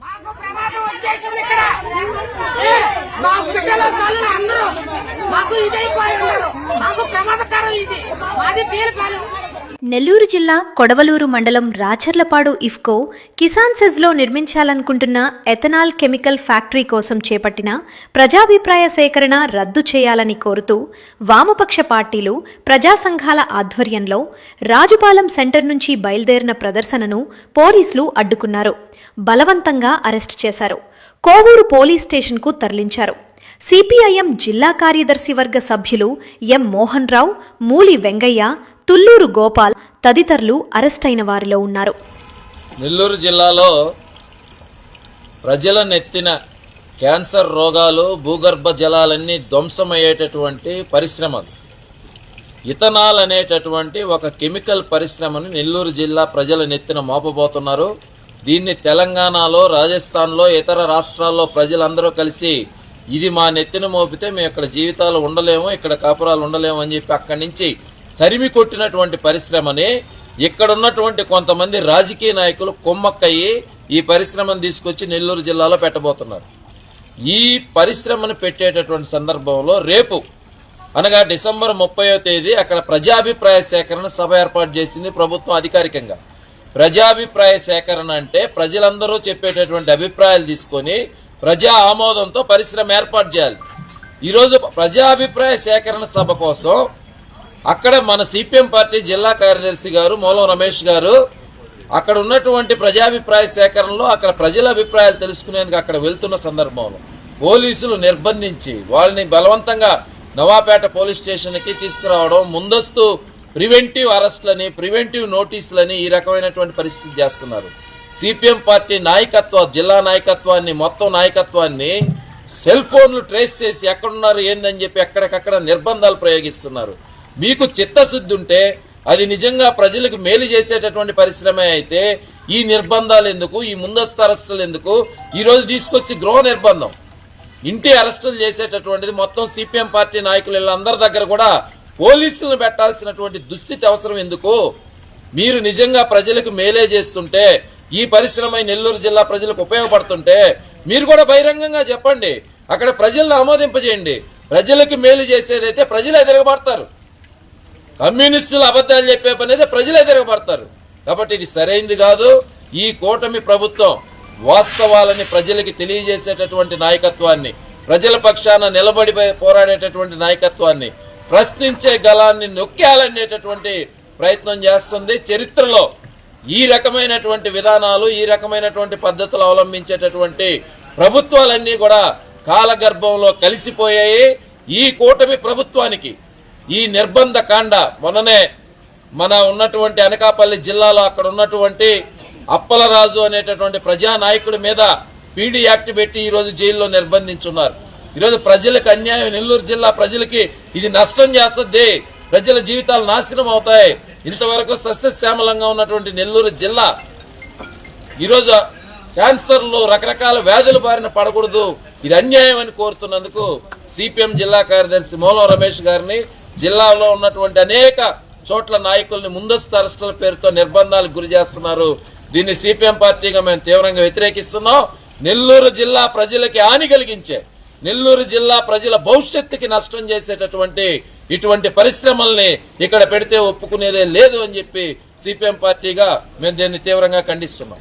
మాకు ప్రమాదం వచ్చేసింది ఇక్కడ. మా బిడ్డల తల్లు అందరూ మాకు ఇదైపోయి ఉన్నారు. మాకు ప్రమాదకరం ఇది. మాది పీలపాలెం నెల్లూరు జిల్లా కొడవలూరు మండలం రాచర్లపాడు ఇఫ్కో కిసాన్ సెజ్లో నిర్మించాలనుకుంటున్న ఎథనాల్ కెమికల్ ఫ్యాక్టరీ కోసం చేపట్టిన ప్రజాభిప్రాయ సేకరణ రద్దు చేయాలని కోరుతూ వామపక్ష పార్టీలు ప్రజా సంఘాల ఆధ్వర్యంలో రాజుపాలెం సెంటర్ నుంచి బయలుదేరిన ప్రదర్శనను పోలీసులు అడ్డుకున్నారు. బలవంతంగా అరెస్ట్ చేశారు. కోవూరు పోలీస్ స్టేషన్కు తరలించారు. సిపిఐఎం జిల్లా కార్యదర్శి వర్గ సభ్యులు ఎం మోహన్ రావు మూలి వెంగయ్య తుల్లూరు గోపాల్ తదితరులు అరెస్టైన వారిలో ఉన్నారు. నెల్లూరు జిల్లాలో ప్రజల నెత్తిన క్యాన్సర్ రోగాలు భూగర్భ జలాలన్నీ ధ్వంసమయ్యేటటువంటి పరిశ్రమలు. ఇథనాల్ అనేటటువంటి ఒక కెమికల్ పరిశ్రమను నెల్లూరు జిల్లా ప్రజల నెత్తిన మోపబోతున్నారు. దీన్ని తెలంగాణలో రాజస్థాన్లో ఇతర రాష్ట్రాల్లో ప్రజలందరూ కలిసి ఇది మా నెత్తిన మోపితే మేము ఇక్కడ జీవితాలు ఉండలేము ఇక్కడ కాపురాలు ఉండలేము అని చెప్పి అక్కడి నుంచి తరిమి కొట్టినటువంటి పరిశ్రమని ఇక్కడ ఉన్నటువంటి కొంతమంది రాజకీయ నాయకులు కొమ్మక్కయ్యి ఈ పరిశ్రమను తీసుకొచ్చి నెల్లూరు జిల్లాలో పెట్టబోతున్నారు. ఈ పరిశ్రమను పెట్టేటటువంటి సందర్భంలో రేపు అనగా డిసెంబర్ ముప్పయో తేదీ అక్కడ ప్రజాభిప్రాయ సేకరణ సభ ఏర్పాటు చేసింది ప్రభుత్వం అధికారికంగా. ప్రజాభిప్రాయ సేకరణ అంటే ప్రజలందరూ చెప్పేటటువంటి అభిప్రాయాలు తీసుకొని ప్రజా ఆమోదంతో పరిశ్రమ ఏర్పాటు చేయాలి. ఈరోజు ప్రజాభిప్రాయ సేకరణ సభ కోసం అక్కడ మన సిపిఎం పార్టీ జిల్లా కార్యదర్శి గారు మూలం రమేష్ గారు అక్కడ ఉన్నటువంటి ప్రజాభిప్రాయ సేకరణలో అక్కడ ప్రజల అభిప్రాయాలు తెలుసుకునేందుకు అక్కడ వెళ్తున్న సందర్భంలో పోలీసులు నిర్బంధించి వాళ్ళని బలవంతంగా నవాపేట పోలీస్ స్టేషన్కి తీసుకురావడం ముందస్తు ప్రివెంటివ్ అరెస్ట్లని ప్రివెంటివ్ నోటీసులని ఈ రకమైనటువంటి పరిస్థితి చేస్తున్నారు. సిపిఎం పార్టీ నాయకత్వ జిల్లా నాయకత్వాన్ని మొత్తం నాయకత్వాన్ని సెల్ ఫోన్లు ట్రేస్ చేసి ఎక్కడున్నారు ఏందని చెప్పి ఎక్కడికక్కడ నిర్బంధాలు ప్రయోగిస్తున్నారు. మీకు చిత్తశుద్ధి ఉంటే అది నిజంగా ప్రజలకు మేలు చేసేటటువంటి పరిశ్రమే అయితే ఈ నిర్బంధాలు ఎందుకు ఈ ముందస్తు అరెస్టులు ఎందుకు ఈరోజు తీసుకొచ్చి గృహ నిర్బంధం. ఇంటి అరెస్టులు చేసేటటువంటిది మొత్తం సిపిఎం పార్టీ నాయకులు అందరి దగ్గర కూడా పోలీసులను పెట్టాల్సినటువంటి దుస్థితి అవసరం ఎందుకు? మీరు నిజంగా ప్రజలకు మేలే చేస్తుంటే ఈ పరిశ్రమ నెల్లూరు జిల్లా ప్రజలకు ఉపయోగపడుతుంటే మీరు కూడా బహిరంగంగా చెప్పండి. అక్కడ ప్రజలను ఆమోదింపజేయండి. ప్రజలకు మేలు చేసేదైతే ప్రజలే తిరగబడతారు కమ్యూనిస్టులు అబద్ధాలు చెప్పే పని అయితే ప్రజలే తిరగబడతారు కాబట్టి ఇది సరైంది కాదు. ఈ కూటమి ప్రభుత్వం వాస్తవాలని ప్రజలకి తెలియజేసేటటువంటి నాయకత్వాన్ని ప్రజల పక్షాన నిలబడి పోరాడేటటువంటి నాయకత్వాన్ని ప్రశ్నించే గలాన్ని నొక్కేయాలనేటటువంటి ప్రయత్నం చేస్తుంది చరిత్రలో. ఈ రకమైనటువంటి విధానాలు ఈ రకమైనటువంటి పద్ధతులు అవలంబించేటటువంటి ప్రభుత్వాలన్నీ కూడా కాలగర్భంలో కలిసిపోయాయి. ఈ కూటమి ప్రభుత్వానికి ఈ నిర్బంధ కాండ మొన్ననే మన ఉన్నటువంటి అనకాపల్లి జిల్లాలో అక్కడ ఉన్నటువంటి అప్పలరాజు అనేటటువంటి ప్రజా నాయకుడి మీద పీడీ యాక్ట్ పెట్టి ఈరోజు జైల్లో నిర్బంధించున్నారు. ఈరోజు ప్రజలకు అన్యాయం నెల్లూరు జిల్లా ప్రజలకి ఇది నష్టం చేస్తుంది. ప్రజల జీవితాలు నాశనం అవుతాయి. ఇంతవరకు సస్యశ్యామలంగా ఉన్నటువంటి నెల్లూరు జిల్లా ఈరోజు క్యాన్సర్లు రకరకాల వ్యాధుల బారిన పడకూడదు. ఇది అన్యాయం అని కోరుతున్నందుకు సిపిఎం జిల్లా కార్యదర్శి మూలం రమేష్ గారిని జిల్లాలో ఉన్నటువంటి అనేక చోట్ల నాయకుల్ని ముందస్తు అరెస్టుల పేరుతో నిర్బంధాలకు గురి చేస్తున్నారు. దీన్ని సిపిఎం పార్టీగా మేము తీవ్రంగా వ్యతిరేకిస్తున్నాం. నెల్లూరు జిల్లా ప్రజలకి హాని కలిగించే నెల్లూరు జిల్లా ప్రజల భవిష్యత్తుకి నష్టం చేసేటటువంటి ఇటువంటి పరిశ్రమల్ని ఇక్కడ పెడితే ఒప్పుకునేదే లేదు అని చెప్పి సిపిఎం పార్టీగా మేము దీన్ని తీవ్రంగా ఖండిస్తున్నాం.